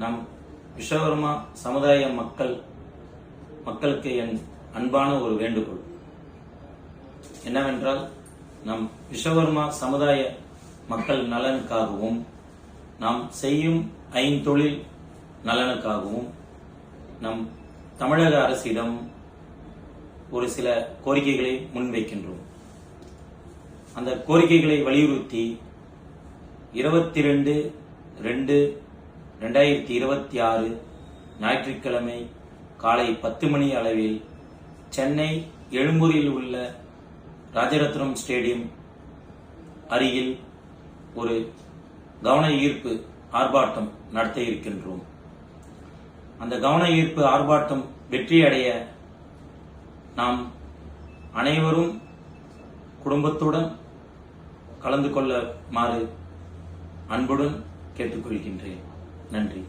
நம் விஸ்வகர்மா சமுதாய மக்கள் மக்களுக்கு என் அன்பான ஒரு வேண்டுகோள். என்னவென்றால் நம் விஸ்வகர்மா சமுதாய மக்கள் நலனுக்காகவும் நாம் செய்யும் ஐந்தொழில் நலனுக்காகவும் நம் தமிழக அரசிடம் ஒரு சில கோரிக்கைகளை முன்வைக்கின்றோம். அந்த கோரிக்கைகளை வலியுறுத்தி இருபத்தி ரெண்டு ரெண்டு ரெண்டாயிரத்தி இருபத்தி ஆறு ஞாயிற்றுக்கிழமை காலை பத்து மணி அளவில் சென்னை எழும்பூரில் உள்ள ராஜரத்னம் ஸ்டேடியம் அருகில் ஒரு கவன ஈர்ப்பு ஆர்ப்பாட்டம் நடத்த இருக்கின்றோம். அந்த கவன ஈர்ப்பு ஆர்ப்பாட்டம் வெற்றியடைய நாம் அனைவரும் குடும்பத்துடன் கலந்து கொள்ளுமாறு அன்புடன் கேட்டுக்கொள்கின்றேன். நன்றி.